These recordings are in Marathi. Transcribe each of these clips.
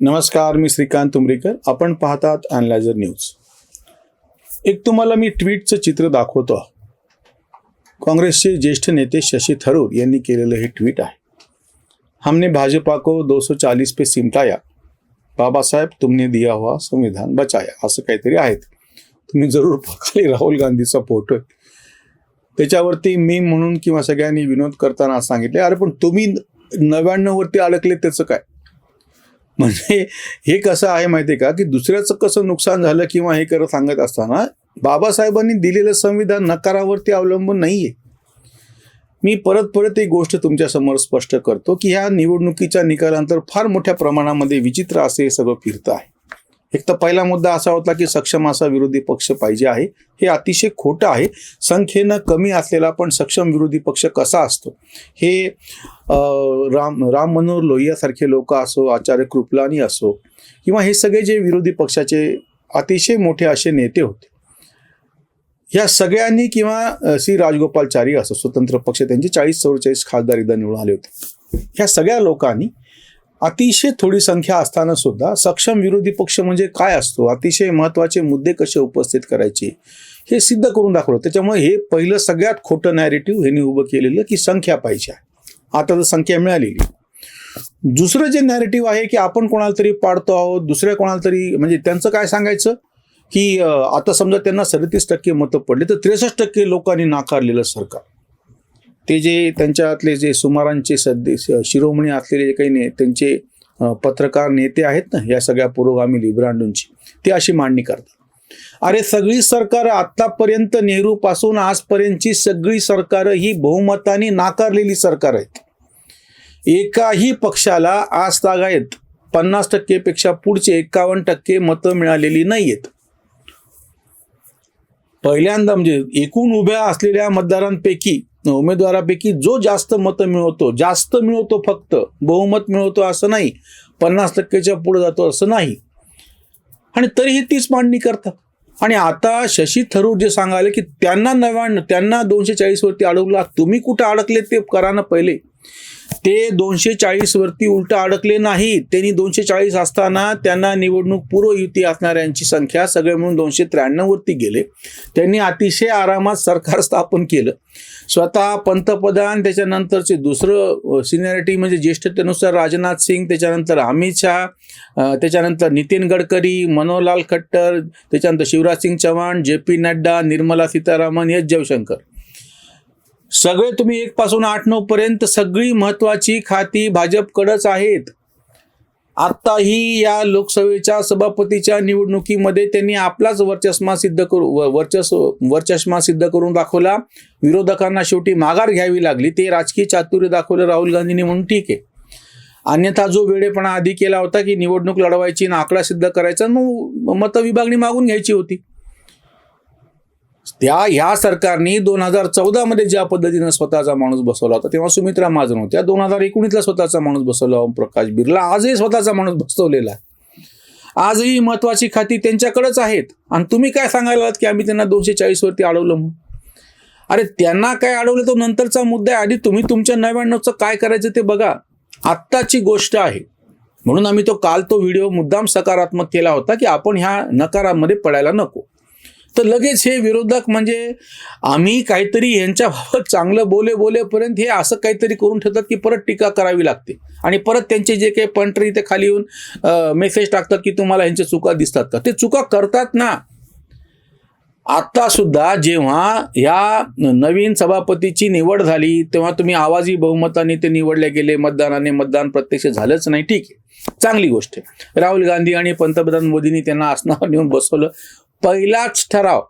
नमस्कार मी श्रीकांत तुमरीकर. आपण पाहतात अनलायझर न्यूज एक तुम्हाला मी ट्विटचं चित्र दाखवतो काँग्रेसचे ज्येष्ठ नेते शशी थरूर यांनी केलेलं हे ट्विट आहे. हमने भाजपा को 240 पे सिमटाया बाबासाहेब तुमने दिया हुआ संविधान बचाया. असं काहीतरी आहेत तुम्ही जरूर खाली राहुल गांधीचा फोटो आहे. त्याच्यावरती मी म्हणून किंवा सगळ्यांनी विनोद करताना सांगितले अरे पण तुम्ही नव्याण्णववरती अडकले त्याचं काय? म्हणजे हे कसं आहे माहिती आहे का? की दुसऱ्याचं कसं नुकसान झालं किंवा हे करत सांगत असताना बाबासाहेबांनी दिलेलं संविधान नकारावरती अवलंबून नाही आहे मी परत परत एक गोष्ट तुमच्यासमोर स्पष्ट करतो की ह्या निवडणुकीच्या निकालानंतर फार मोठ्या प्रमाणामध्ये विचित्र असे हे सगळं फिरतं आहे. एक तर पहिला मुद्दा असा होता की सक्षम असा विरोधी पक्ष पाहिजे आहे. हे अतिशय खोटं आहे. संख्येनं कमी असलेला पण सक्षम विरोधी पक्ष कसा असतो? हे राम राम मनोहर लोहियासारखे लोक असो आचार्य कृपलानी असो किंवा हे सगळे जे विरोधी पक्षाचे अतिशय मोठे असे नेते होते. या सगळ्यांनी किंवा श्री राजगोपालचारी असो स्वतंत्र पक्ष त्यांचे चाळीस चौवेचाळीस खासदार एकदा निवडून आले होते. ह्या सगळ्या लोकांनी अतिशय थोडी संख्या असताना सुद्धा सक्षम विरोधी पक्ष म्हणजे काय असतो? अतिशय महत्त्वाचे मुद्दे कसे उपस्थित करायचे? हे सिद्ध करून दाखवलं. त्याच्यामुळे हे पहिलं सगळ्यात खोटं नॅरेटिव्ह ह्यांनी उभं केलेलं की संख्या पाहिजे आहे. आता तर संख्या मिळालेली दुसरं जे नॅरेटिव्ह आहे की आपण कोणाला तरी पाडतो आहोत दुसऱ्या कोणाला तरी म्हणजे त्यांचं काय सांगायचं? की आता समजा त्यांना सदतीस टक्के मतं पडले तर त्रेसष्ट टक्के लोकांनी नाकारलेलं सरकार. ते जे त्यांच्यातले जे सुमारांचे सध्या शिरोमणी असलेले जे काही ने त्यांचे पत्रकार नेते आहेत ना या सगळ्या पुरोगामी लिब्रांडूंची ते अशी मांडणी करतात. अरे सगळी सरकार आतापर्यंत नेहरूपासून आजपर्यंतची सगळी सरकार ही बहुमताने नाकारलेली सरकार आहेत. एकाही पक्षाला आज तागायत पन्नास टक्केपेक्षा पुढचे एकावन्न टक्के मतं मिळालेली नाही आहेत पहिल्यांदा म्हणजे एकूण उभ्या असलेल्या मतदारांपैकी उमेदवारापैकी जो जास्त मतं मिळवतो जास्त मिळवतो फक्त बहुमत मिळवतो असं नाही पन्नास टक्केच्या पुढे जातो असं नाही. आणि तरीही तीच मांडणी करतात. आणि आता शशी थरूर जे सांगाले की त्यांना नव्याण्णव त्यांना दोनशे चाळीसवरती अडकला तुम्ही कुठं अडकले ते करा ना पहिले. ते दोनशे चाळीस वरती उलट अडकले नाही. त्यांनी दोनशे चाळीस असताना त्यांना निवडणूक पूर्व युती असणाऱ्यांची संख्या सगळे म्हणून दोनशे त्र्याण्णव वरती गेले. त्यांनी अतिशय आरामात सरकार स्थापन केलं. स्वतः पंतप्रधान त्याच्यानंतरचे दुसरं सिनियरिटी म्हणजे ज्येष्ठतेनुसार राजनाथ सिंग त्याच्यानंतर अमित शहा त्याच्यानंतर नितीन गडकरी मनोहरलाल खट्टर त्याच्यानंतर Shivraj Singh Chavan J P Nadda Nirmala Sitharaman S. Jaishankar. सगळे तुम्ही एक पासून आठ नऊ पर्यंत सगळी महत्वाची खाती भाजपकडंच आहेत. आत्ताही या लोकसभेच्या सभापतीच्या निवडणुकीमध्ये त्यांनी आपलाच वर्चस्मा सिद्ध करू व- वर्चस्व वर्चस्मा सिद्ध करून दाखवला. विरोधकांना शेवटी माघार घ्यावी लागली. ते राजकीय चातुर्य दाखवलं राहुल गांधींनी म्हणून ठीक आहे. अन्यथा जो वेळेपणा आधी केला होता की निवडणूक लढवायची आणि आकडा सिद्ध करायचा मग मतविभागणी मागून घ्यायची होती. त्या ह्या सरकारने दोन हजार चौदामध्ये ज्या पद्धतीनं स्वतःचा माणूस बसवला होता तेव्हा सुमित्रा महाजन होत्या. दोन हजार एकोणीसला स्वतःचा माणूस बसवला प्रकाश बिर्ला. आजही स्वतःचा माणूस बसवलेला आहे. आजही महत्वाची खाती त्यांच्याकडेच आहेत. आणि तुम्ही काय सांगायला आहात की आम्ही त्यांना दोनशे चाळीसवरती अडवलं म्हणून? अरे त्यांना काय अडवलं तो नंतरचा मुद्दा आहे. आधी तुम्ही तुमच्या नव्याण्णवचं काय करायचं ते बघा. आत्ताची गोष्ट आहे. म्हणून आम्ही तो काल तो व्हिडिओ मुद्दाम सकारात्मक केला होता की आपण ह्या नकारामध्ये पडायला नको. तर लगेच हे विरोधक म्हणजे आम्ही काहीतरी यांच्याबाबत चांगलं बोले बोलेपर्यंत हे असं काहीतरी करून ठेवतात की परत टीका करावी लागते. आणि परत त्यांचे जे काही पंटरी ते खाली येऊन मेसेज टाकतात की तुम्हाला यांच्या चुका दिसतात का? ते चुका करतात ना. आता सुद्धा जेव्हा या नवीन सभापतीची निवड झाली तेव्हा तुम्ही आवाजी बहुमताने ते निवडले गेले मतदानाने मतदान प्रत्यक्ष झालंच नाही. ठीक आहे. चांगली गोष्ट आहे. राहुल गांधी आणि पंतप्रधान मोदींनी त्यांना आसनावर नेऊन बसवलं. पहिलाच ठराव.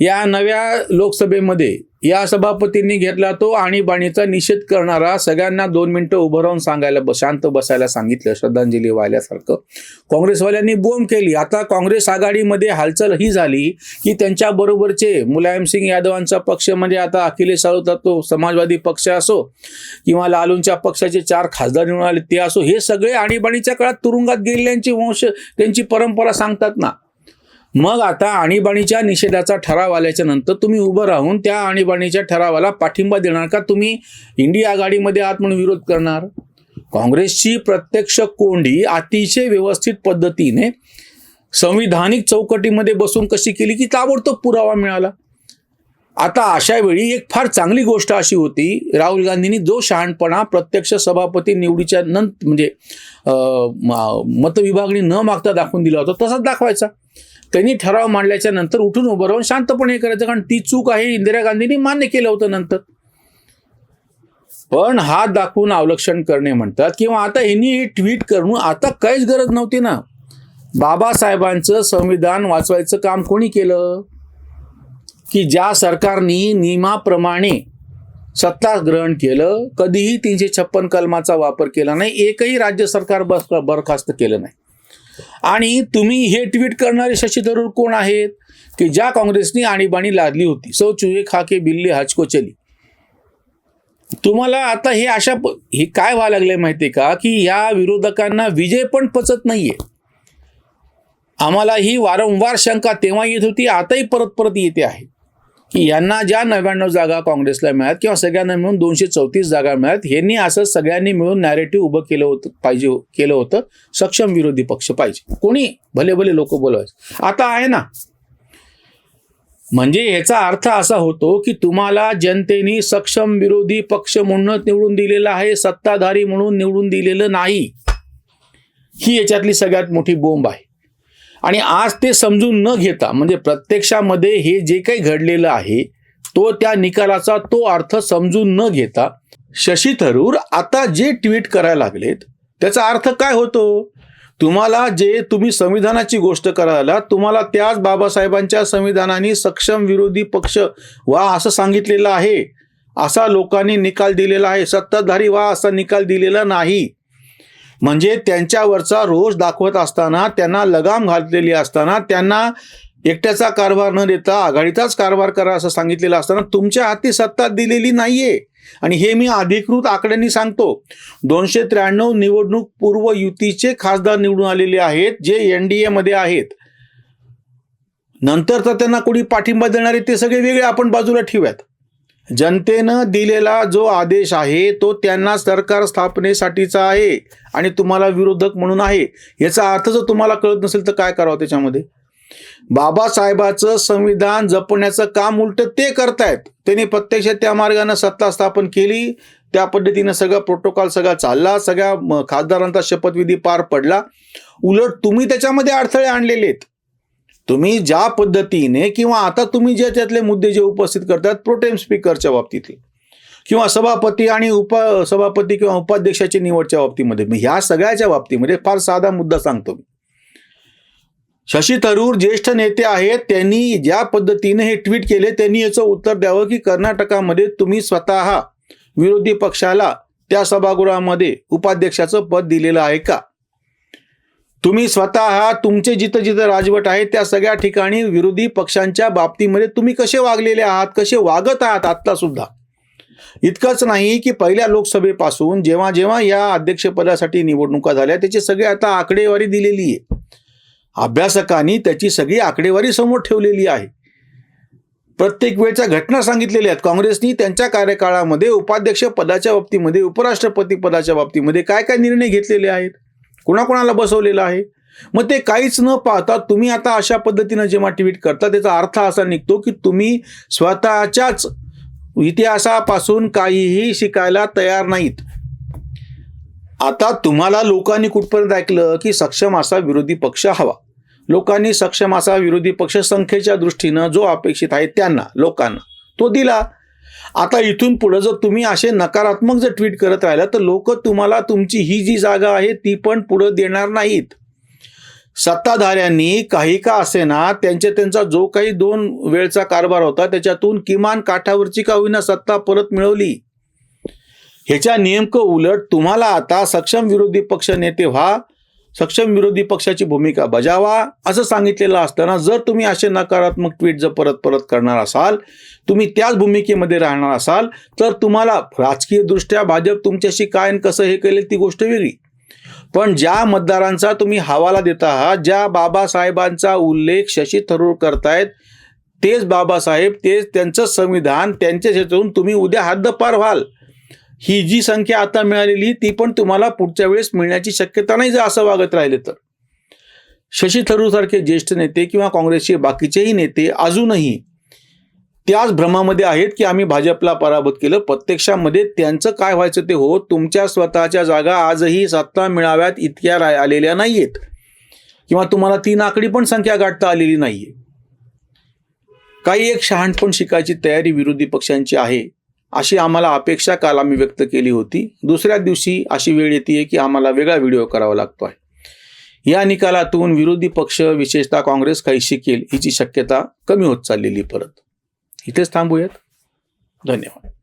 या नव्या लोकसभेमध्ये या सभापतींनी घेतला तो आणीबाणीचा निषेध करणारा सगळ्यांना दोन मिनिटं उभं राहून सांगायला ब- शांत बसायला सांगितलं श्रद्धांजली वाहिल्यासारखं. काँग्रेसवाल्यांनी बोंब केली. आता काँग्रेस आघाडीमध्ये हालचाल ही झाली की त्यांच्या बरोबरचे मुलायमसिंग यादवांचा पक्ष म्हणजे आता अखिलेश यादव तो समाजवादी पक्ष असो किंवा लालूंच्या पक्षाचे चार खासदार निवडून आले ते असो हे सगळे आणीबाणीच्या काळात तुरुंगात गेलेल्यांची वंश त्यांची परंपरा सांगतात ना. मग आता आणीबाणीच्या निषेधाचा ठराव आल्याच्यानंतर तुम्ही उभं राहून त्या आणीबाणीच्या ठरावाला पाठिंबा देणार का? तुम्ही इंडिया आघाडीमध्ये आहात म्हणून विरोध करणार. काँग्रेसची प्रत्यक्ष कोंडी अतिशय व्यवस्थित पद्धतीने संविधानिक चौकटीमध्ये बसून कशी केली की ताबडतोब पुरावा मिळाला. आता अशा वेळी एक फार चांगली गोष्ट अशी होती राहुल गांधींनी जो शहाणपणा प्रत्यक्ष सभापती निवडीच्या नंतर म्हणजे म- मतविभागणी न मागता दाखवून दिला होता तसाच दाखवायचा. त्यांनी ठराव मांडल्याच्या नंतर उठून उभं राहून शांतपणे करायचं कारण ती चूक आहे इंदिरा गांधींनी मान्य केलं होतं नंतर. पण हात दाखवून अवलक्षण करणे म्हणतात किंवा आता यांनी ट्विट करून आता काहीच गरज नव्हती ना. बाबासाहेबांचं संविधान वाचवायचं काम कोणी केलं? की ज्या सरकारने नियमाप्रमाणे सत्ता ग्रहण केलं कधीही तीनशे छप्पन कलमाचा वापर केला नाही एकही राज्य सरकार बस बरखास्त केलं नाही. आणि तुम्ही हे ट्विट करणारे शशी थरूर कोण आहेत? की ज्या काँग्रेसनी आणीबाणी लादली होती. सौ चुहे खाके बिल्ली हजको चली. तुम्हाला आता हे अशा हे काय व्हायला लागले माहिती का? की या विरोधकांना विजय पण पचत नाहीये. आम्हाला ही वारंवार शंका तेव्हा येत होती आताही परत परत येते आहे. की यांना ज्या नव्याण्णव जागा काँग्रेसला मिळात किंवा सगळ्यांना मिळून दोनशे चौतीस जागा मिळात ह्यांनी असं सगळ्यांनी मिळून नॅरेटिव्ह उभं केलं होतं पाहिजे हो, केलं होतं. सक्षम विरोधी पक्ष पाहिजे. कोणी? भले भले लोक बोलवायचे आता आहे ना. म्हणजे याचा अर्थ असा होतो की तुम्हाला जनतेने सक्षम विरोधी पक्ष म्हणून निवडून दिलेला आहे सत्ताधारी म्हणून निवडून दिलेलं नाही. ही याच्यातली सगळ्यात मोठी बोंब आहे. आणि आज ते समजून न घेता म्हणजे प्रत्यक्षामध्ये हे जे काही घडलेलं आहे तो त्या निकालाचा तो अर्थ समजून न घेता शशी थरूर आता जे ट्विट करायला लागलेत त्याचा अर्थ काय होतो? तुम्हाला जे तुम्ही संविधानाची गोष्ट करायला तुम्हाला त्याच बाबासाहेबांच्या संविधानाने सक्षम विरोधी पक्ष वा असं सांगितलेलं आहे. असा लोकांनी निकाल दिलेला आहे. सत्ताधारी वा असा निकाल दिलेला नाही. म्हणजे त्यांच्यावरचा रोष दाखवत असताना त्यांना लगाम घातलेली असताना त्यांना एकट्याचा कारभार न देता आघाडीचाच कारभार करा असं सांगितलेलं असताना तुमच्या हाती सत्ता दिलेली नाहीये. आणि हे मी अधिकृत आकड्यांनी सांगतो. दोनशे त्र्याण्णव निवडणूक पूर्व युतीचे खासदार निवडून आलेले आहेत जे एन डी मध्ये आहेत. नंतर तर त्यांना कोणी पाठिंबा देणारे ते सगळे वेगळे आपण बाजूला ठेवूयात. जनतेनं दिलेला जो आदेश आहे तो त्यांना सरकार स्थापनेसाठीचा आहे आणि तुम्हाला विरोधक म्हणून आहे. याचा अर्थ जर तुम्हाला कळत नसेल तर काय करावं त्याच्यामध्ये? बाबासाहेबाचं संविधान जपण्याचं काम उलट ते करतायत. त्यांनी प्रत्यक्ष त्या मार्गानं सत्ता स्थापन केली. त्या पद्धतीनं सगळा प्रोटोकॉल सगळा चालला. सगळ्या म, खासदारांचा शपथविधी पार पडला. उलट तुम्ही त्याच्यामध्ये अडथळे आणलेले आहेत. तुम्ही ज्या पद्धतीने किंवा आता तुम्ही जे त्यातले मुद्दे जे उपस्थित करतात प्रोटेम स्पीकरच्या बाबतीतले किंवा सभापती आणि उप सभापती किंवा उपाध्यक्षाची निवडच्या बाबतीमध्ये मी ह्या सगळ्याच्या बाबतीमध्ये फार साधा मुद्दा सांगतो मी. शशी थरूर ज्येष्ठ नेते आहेत त्यांनी ज्या पद्धतीने हे ट्विट केले त्यांनी याचं उत्तर द्यावं की कर्नाटकामध्ये तुम्ही स्वतः विरोधी पक्षाला त्या सभागृहामध्ये उपाध्यक्षाचं पद दिलेलं आहे का? तुम्ही स्वतः तुमचे जिथं जिथं राजवट आहे त्या सगळ्या ठिकाणी विरोधी पक्षांच्या बाबतीमध्ये तुम्ही कसे वागलेले आहात कसे वागत आहात आत्ता सुद्धा? इतकंच नाही की पहिल्या लोकसभेपासून जेव्हा जेव्हा या अध्यक्षपदासाठी निवडणुका झाल्या त्याची सगळी आता आकडेवारी दिलेली आहे. अभ्यासकांनी त्याची सगळी आकडेवारी समोर ठेवलेली आहे. प्रत्येक वेळच्या घटना सांगितलेल्या आहेत. काँग्रेसनी त्यांच्या कार्यकाळामध्ये उपाध्यक्ष पदाच्या बाबतीमध्ये उपराष्ट्रपती पदाच्या बाबतीमध्ये काय काय निर्णय घेतलेले आहेत? कुणाकुणाला बसवलेलं आहे? मग ते काहीच न पाहता तुम्ही आता अशा पद्धतीनं जेव्हा ट्विट करता त्याचा अर्थ असा निघतो की तुम्ही स्वतःच्याच इतिहासापासून काहीही शिकायला तयार नाहीत. आता तुम्हाला लोकांनी कुठपर्यंत ऐकलं की सक्षम असा विरोधी पक्ष हवा? लोकांनी सक्षम असा विरोधी पक्ष संख्येच्या दृष्टीनं जो अपेक्षित आहे त्यांना लोकांना तो दिला. आता इथून पुढे जर तुम्ही असे नकारात्मक जर ट्विट करत राहिला तर लोक तुम्हाला तुमची ही जी जागा आहे ती पण पुढे देणार नाहीत. सत्ताधाऱ्यांनी काही का असेना त्यांच्या त्यांचा जो काही दोन वेळचा कारभार होता त्याच्यातून किमान काठावरची का होईना सत्ता परत मिळवली? ह्याच्या नेमकं उलट तुम्हाला आता सक्षम विरोधी पक्ष नेते व्हा सक्षम विरोधी पक्षाची भूमिका बजावा असं सांगितलेलं असताना जर तुम्ही असे नकारात्मक ट्विट जर परत परत करणार असाल तुम्ही त्याच भूमिकेमध्ये राहणार असाल तर तुम्हाला राजकीयदृष्ट्या भाजप तुमच्याशी काय आणि कसं हे केलं ती गोष्ट वेगळी. पण ज्या मतदारांचा तुम्ही हवाला देत आहात ज्या बाबासाहेबांचा उल्लेख शशी थरूर करतायत तेच बाबासाहेब तेच त्यांचं संविधान त्यांच्या ह्याच्यातून तुम्ही उद्या हद्दपार व्हाल. ही जी संख्या आता मिळालेली ती पण तुम्हाला पुढच्या वेळेस मिळण्याची शक्यता नाही जर असं वागत राहिले तर. शशी थरूर सारखे ज्येष्ठ नेते किंवा काँग्रेसचे बाकीचेही नेते अजूनही त्याच भ्रमामध्ये आहेत की आम्ही भाजपला पराभूत केलं. प्रत्यक्षामध्ये त्यांचं काय व्हायचं ते हो तुमच्या स्वतःच्या जागा आजही सत्ता मिळाव्यात इतक्या रा- आलेल्या नाहीयेत. किंवा तुम्हाला तीन आकडी पण संख्या गाठता आलेली नाहीये. काही एक शहाणपण शिकायची तयारी विरोधी पक्षांची आहे. अशी आम्हाला अपेक्षा काल आम्ही व्यक्त केली होती. दुसऱ्या दिवशी अशी वेळ येते की आम्हाला वेगळा व्हिडिओ करावा लागतो आहे या निकालातून विरोधी पक्ष विशेषतः काँग्रेस काही शिकेल हिची शक्यता कमी होत चाललेली परत. इथेच थांबूयात. धन्यवाद.